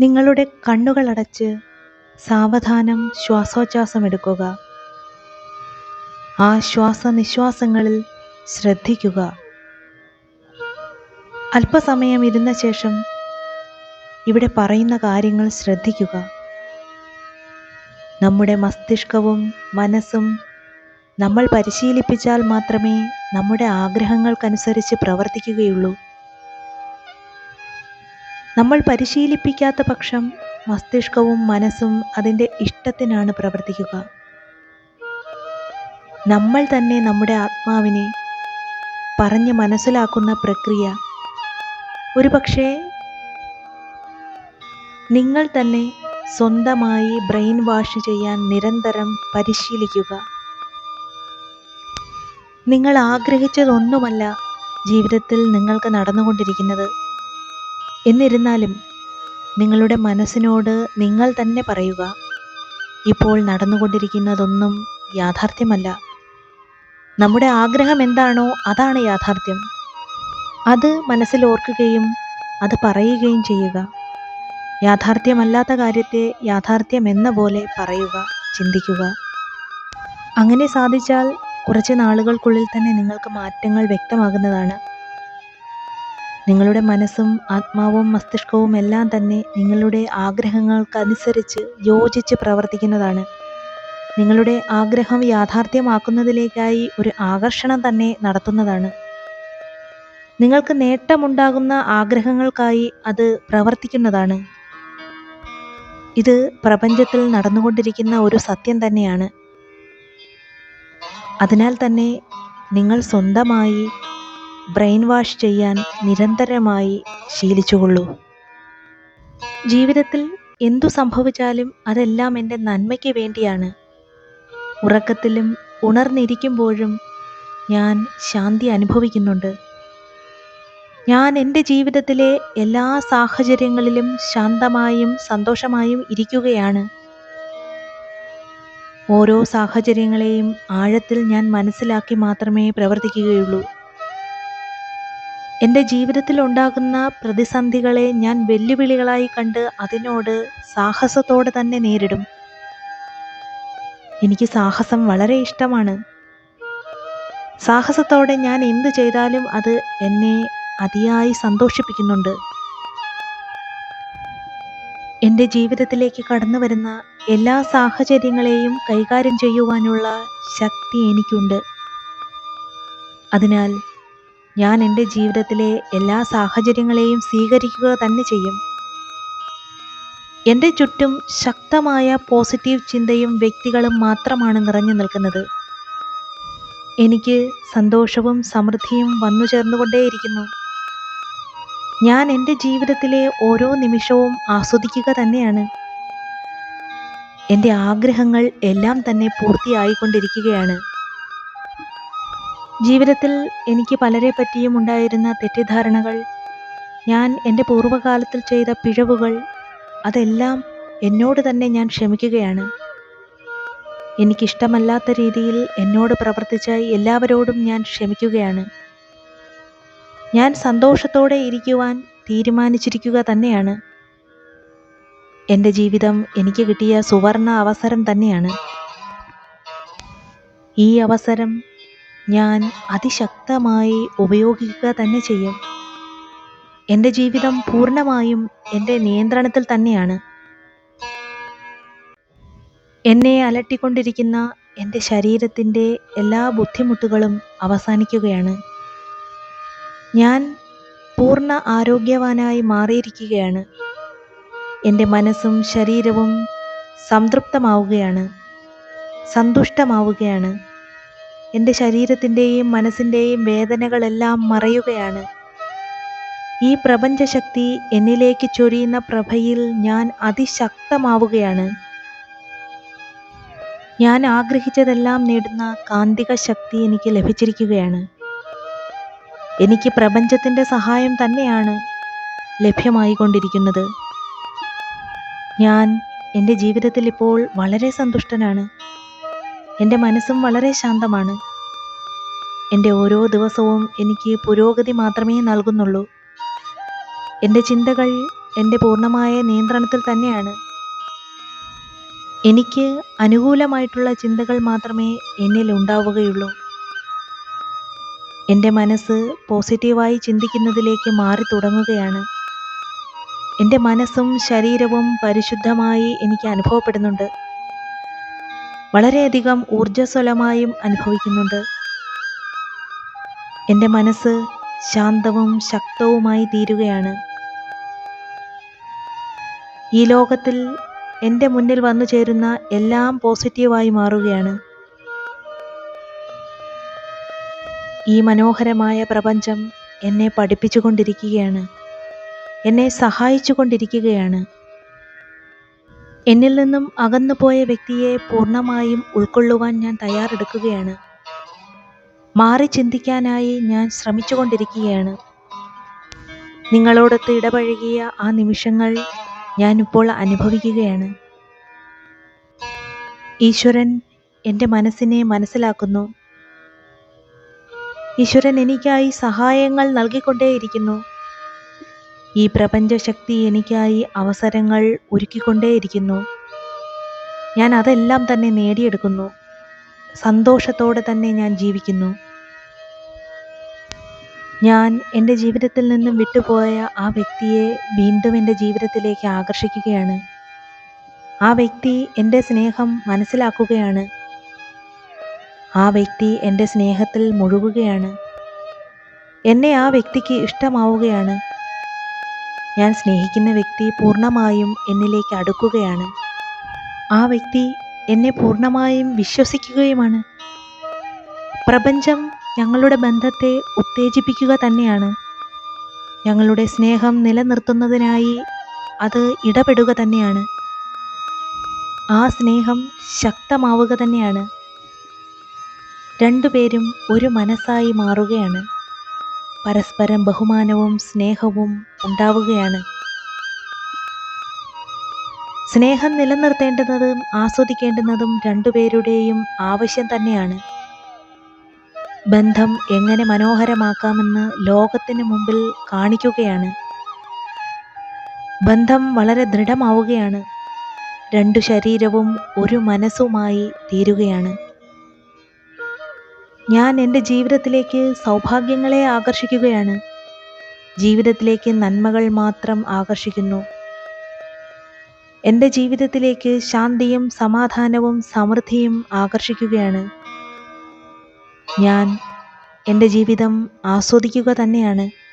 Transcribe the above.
നിങ്ങളുടെ കണ്ണുകളടച്ച് സാവധാനം ശ്വാസോച്ഛ്വാസം എടുക്കുക ആ ശ്വാസനിശ്വാസങ്ങളിൽ ശ്രദ്ധിക്കുക. അല്പസമയം ഇരുന്ന ശേഷം ഇവിടെ പറയുന്ന കാര്യങ്ങൾ ശ്രദ്ധിക്കുക. നമ്മുടെ മസ്തിഷ്കവും മനസ്സും നമ്മൾ പരിശീലിപ്പിച്ചാൽ മാത്രമേ നമ്മുടെ ആഗ്രഹങ്ങൾക്കനുസരിച്ച് പ്രവർത്തിക്കുകയുള്ളൂ. നമ്മൾ പരിശീലിപ്പിക്കാത്ത പക്ഷം മസ്തിഷ്കവും മനസ്സും അതിന്റെ ഇഷ്ടത്തിനാണ് പ്രവർത്തിക്കുക. നമ്മൾ തന്നെ നമ്മുടെ ആത്മാവിനെ പറഞ്ഞ് മനസ്സിലാക്കുന്ന പ്രക്രിയ. ഒരുപക്ഷേ നിങ്ങൾ തന്നെ സ്വന്തമായി ബ്രെയിൻ വാഷ് ചെയ്യാൻ നിരന്തരം പരിശീലിക്കുക. നിങ്ങൾ ആഗ്രഹിച്ചതൊന്നുമല്ല ജീവിതത്തിൽ നിങ്ങൾക്ക് നടന്നുകൊണ്ടിരിക്കുന്നത്. എന്നിരുന്നാലും നിങ്ങളുടെ മനസ്സിനോട് നിങ്ങൾ തന്നെ പറയുക ഇപ്പോൾ നടന്നുകൊണ്ടിരിക്കുന്നതൊന്നും യാഥാർത്ഥ്യമല്ല. നമ്മുടെ ആഗ്രഹം എന്താണോ അതാണ് യാഥാർത്ഥ്യം. അത് മനസ്സിൽ ഓർക്കുകയും അത് പറയുകയും ചെയ്യുക. യാഥാർത്ഥ്യമല്ലാത്ത കാര്യത്തെ യാഥാർത്ഥ്യം എന്ന പോലെ പറയുക ചിന്തിക്കുക. അങ്ങനെ സാധിച്ചാൽ കുറച്ച് നാളുകൾക്കുള്ളിൽ തന്നെ നിങ്ങൾക്ക് മാറ്റങ്ങൾ വ്യക്തമാകുന്നതാണ്. നിങ്ങളുടെ മനസ്സും ആത്മാവും മസ്തിഷ്കവും എല്ലാം തന്നെ നിങ്ങളുടെ ആഗ്രഹങ്ങൾക്കനുസരിച്ച് യോജിച്ച് പ്രവർത്തിക്കുന്നതാണ്. നിങ്ങളുടെ ആഗ്രഹം യാഥാർത്ഥ്യമാക്കുന്നതിലേക്കായി ഒരു ആകർഷണം തന്നെ നടത്തുന്നതാണ്. നിങ്ങൾക്ക് നേട്ടമുണ്ടാകുന്ന ആഗ്രഹങ്ങൾക്കായി അത് പ്രവർത്തിക്കുന്നതാണ്. ഇത് പ്രപഞ്ചത്തിൽ നടന്നുകൊണ്ടിരിക്കുന്ന ഒരു സത്യം തന്നെയാണ്. അതിനാൽ തന്നെ നിങ്ങൾ സ്വന്തമായി ബ്രെയിൻ വാഷ് ചെയ്യാൻ നിരന്തരമായി ശീലിച്ചുകൊള്ളൂ. ജീവിതത്തിൽ എന്തു സംഭവിച്ചാലും അതെല്ലാം എന്റെ നന്മയ്ക്ക് വേണ്ടിയാണ്. ഉറക്കത്തിലും ഉണർന്നിരിക്കുമ്പോഴും ഞാൻ ശാന്തി അനുഭവിക്കുന്നുണ്ട്. ഞാൻ എന്റെ ജീവിതത്തിലെ എല്ലാ സാഹചര്യങ്ങളിലും ശാന്തമായും സന്തോഷമായും ഇരിക്കുകയാണ്. ഓരോ സാഹചര്യങ്ങളെയും ആഴത്തിൽ ഞാൻ മനസ്സിലാക്കി മാത്രമേ പ്രവർത്തിക്കുകയുള്ളൂ. എന്റെ ജീവിതത്തിൽ ഉണ്ടാകുന്ന പ്രതിസന്ധികളെ ഞാൻ വെല്ലുവിളികളായി കണ്ട് അതിനോട് സാഹസത്തോടെ തന്നെ നേരിടും. എനിക്ക് സാഹസം വളരെ ഇഷ്ടമാണ്. സാഹസത്തോടെ ഞാൻ എന്തു ചെയ്താലും അത് എന്നെ അതിയായി സന്തോഷിപ്പിക്കുന്നുണ്ട്. എന്റെ ജീവിതത്തിലേക്ക് കടന്നു വരുന്ന എല്ലാ സാഹചര്യങ്ങളെയും കൈകാര്യം ചെയ്യുവാനുള്ള ശക്തി എനിക്കുണ്ട്. അതിനാൽ ഞാൻ എന്റെ ജീവിതത്തിലെ എല്ലാ സാഹചര്യങ്ങളെയും സ്വീകരിക്കുക തന്നെ ചെയ്യും. എന്റെ ചുറ്റും ശക്തമായ പോസിറ്റീവ് ചിന്തയും വ്യക്തികളും മാത്രമാണ് നിറഞ്ഞു നിൽക്കുന്നത്. എനിക്ക് സന്തോഷവും സമൃദ്ധിയും വന്നു ചേർന്നുകൊണ്ടേയിരിക്കുന്നു. ഞാൻ എന്റെ ജീവിതത്തിലെ ഓരോ നിമിഷവും ആസ്വദിക്കുക തന്നെയാണ്. എന്റെ ആഗ്രഹങ്ങൾ എല്ലാം തന്നെ പൂർത്തിയായിക്കൊണ്ടിരിക്കുകയാണ്. ജീവിതത്തിൽ എനിക്ക് പലരെ പറ്റിയും ഉണ്ടായിരുന്ന തെറ്റിദ്ധാരണകൾ ഞാൻ എന്റെ പൂർവകാലത്തിൽ ചെയ്ത പിഴവുകൾ അതെല്ലാം എന്നോട് തന്നെ ഞാൻ ക്ഷമിക്കുകയാണ്. എനിക്കിഷ്ടമല്ലാത്ത രീതിയിൽ എന്നോട് പ്രവർത്തിച്ച എല്ലാവരോടും ഞാൻ ക്ഷമിക്കുകയാണ്. ഞാൻ സന്തോഷത്തോടെ ഇരിക്കുവാൻ തീരുമാനിച്ചിരിക്കുക തന്നെയാണ്. എന്റെ ജീവിതം എനിക്ക് കിട്ടിയ സുവർണ അവസരം തന്നെയാണ്. ഈ അവസരം ഞാൻ അതിശക്തമായി ഉപയോഗിക്കുക തന്നെ ചെയ്യും. എന്റെ ജീവിതം പൂർണമായും എന്റെ നിയന്ത്രണത്തിൽ തന്നെയാണ്. എന്നെ അലട്ടിക്കൊണ്ടിരിക്കുന്ന എന്റെ ശരീരത്തിന്റെ എല്ലാ ബുദ്ധിമുട്ടുകളും അവസാനിക്കുകയാണ്. ഞാൻ പൂർണ ആരോഗ്യവാനായി മാറിയിരിക്കുകയാണ്. എന്റെ മനസ്സും ശരീരവും സംതൃപ്തമാവുകയാണ് സന്തുഷ്ടമാവുകയാണ്. എന്റെ ശരീരത്തിന്റെയും മനസ്സിന്റെയും വേദനകളെല്ലാം മറയുകയാണ്. ഈ പ്രപഞ്ചശക്തി എന്നിലേക്ക് ചൊരിയുന്ന പ്രഭയിൽ ഞാൻ അതിശക്തമാവുകയാണ്. ഞാൻ ആഗ്രഹിച്ചതെല്ലാം നേടുന്ന കാന്തിക ശക്തി എനിക്ക് ലഭിച്ചിരിക്കുകയാണ്. എനിക്ക് പ്രപഞ്ചത്തിന്റെ സഹായം തന്നെയാണ് ലഭ്യമായിക്കൊണ്ടിരിക്കുന്നത്. ഞാൻ എന്റെ ജീവിതത്തിൽ ഇപ്പോൾ വളരെ സന്തുഷ്ടനാണ്. എന്റെ മനസ്സും വളരെ ശാന്തമാണ്. എന്റെ ഓരോ ദിവസവും എനിക്ക് പുരോഗതി മാത്രമേ നൽകുന്നുള്ളൂ. എന്റെ ചിന്തകൾ എന്റെ പൂർണമായ നിയന്ത്രണത്തിൽ തന്നെയാണ്. എനിക്ക് അനുകൂലമായിട്ടുള്ള ചിന്തകൾ മാത്രമേ എന്നിൽ ഉണ്ടാവുകയുള്ളൂ. എന്റെ മനസ്സ് പോസിറ്റീവായി ചിന്തിക്കുന്നതിലേക്ക് മാറി തുടങ്ങുകയാണ്. എന്റെ മനസ്സും ശരീരവും പരിശുദ്ധമായി എനിക്ക് അനുഭവപ്പെടുന്നുണ്ട്. വളരെയധികം ഊർജസ്വലമായും അനുഭവിക്കുന്നുണ്ട്. എന്റെ മനസ്സ് ശാന്തവും ശക്തവുമായി തീരുകയാണ്. ഈ ലോകത്തിൽ എന്റെ മുന്നിൽ വന്നു ചേരുന്ന എല്ലാം പോസിറ്റീവായി മാറുകയാണ്. ഈ മനോഹരമായ പ്രപഞ്ചം എന്നെ പഠിപ്പിച്ചുകൊണ്ടിരിക്കുകയാണ്. എന്നെ സഹായിച്ചു കൊണ്ടിരിക്കുകയാണ് എന്നിൽ നിന്നും അകന്നുപോയ വ്യക്തിയെ പൂർണമായും ഉൾക്കൊള്ളുവാൻ ഞാൻ തയ്യാറെടുക്കുകയാണ്. മാറി ചിന്തിക്കാനായി ഞാൻ ശ്രമിച്ചുകൊണ്ടിരിക്കുകയാണ്. നിങ്ങളോടൊത്ത് ഇടപഴകിയ ആ നിമിഷങ്ങൾ ഞാനിപ്പോൾ അനുഭവിക്കുകയാണ്. ഈശ്വരൻ എന്റെ മനസ്സിനെ മനസ്സിലാക്കുന്നു. ഈശ്വരൻ എനിക്കായി സഹായങ്ങൾ നൽകിക്കൊണ്ടേയിരിക്കുന്നു. ഈ പ്രപഞ്ചശക്തി എനിക്കായി അവസരങ്ങൾ ഒരുക്കിക്കൊണ്ടേയിരിക്കുന്നു. ഞാൻ അതെല്ലാം തന്നെ നേടിയെടുക്കുന്നു. സന്തോഷത്തോടെ തന്നെ ഞാൻ ജീവിക്കുന്നു. ഞാൻ എന്റെ ജീവിതത്തിൽ നിന്നും വിട്ടുപോയ ആ വ്യക്തിയെ വീണ്ടും എന്റെ ജീവിതത്തിലേക്ക് ആകർഷിക്കുകയാണ്. ആ വ്യക്തി എന്റെ സ്നേഹം മനസ്സിലാക്കുകയാണ്. ആ വ്യക്തി എന്റെ സ്നേഹത്തിൽ മുഴുകുകയാണ്. എന്നെ ആ വ്യക്തിക്ക് ഇഷ്ടമാവുകയാണ്. ഞാൻ സ്നേഹിക്കുന്ന വ്യക്തി പൂർണമായും എന്നിലേക്ക് അടുക്കുകയാണ്. ആ വ്യക്തി എന്നെ പൂർണമായും വിശ്വസിക്കുകയുമാണ്. പ്രപഞ്ചം ഞങ്ങളുടെ ബന്ധത്തെ ഉത്തേജിപ്പിക്കുക തന്നെയാണ്. ഞങ്ങളുടെ സ്നേഹം നിലനിർത്തുന്നതിനായി അത് ഇടപെടുക തന്നെയാണ്. ആ സ്നേഹം ശക്തമാവുക തന്നെയാണ്. രണ്ടുപേരും ഒരു മനസ്സായി മാറുകയാണ്. പരസ്പരം ബഹുമാനവും സ്നേഹവും ഉണ്ടാവുകയാണ്. സ്നേഹം നിലനിർത്തേണ്ടുന്നതും ആസ്വദിക്കേണ്ടുന്നതും രണ്ടുപേരുടെയും ആവശ്യം തന്നെയാണ്. ബന്ധം എങ്ങനെ മനോഹരമാക്കാമെന്ന് ലോകത്തിന് മുമ്പിൽ കാണിക്കുകയാണ്. ബന്ധം വളരെ ദൃഢമാവുകയാണ്. രണ്ടു ശരീരവും ഒരു മനസ്സുമായി തീരുകയാണ്. ഞാൻ എന്റെ ജീവിതത്തിലേക്ക് സൗഭാഗ്യങ്ങളെ ആകർഷിക്കുകയാണ്. ജീവിതത്തിലേക്ക് നന്മകൾ മാത്രം ആകർഷിക്കുന്നു. എന്റെ ജീവിതത്തിലേക്ക് ശാന്തിയും സമാധാനവും സമൃദ്ധിയും ആകർഷിക്കുകയാണ്. ഞാൻ എന്റെ ജീവിതം ആസ്വദിക്കുക തന്നെയാണ്.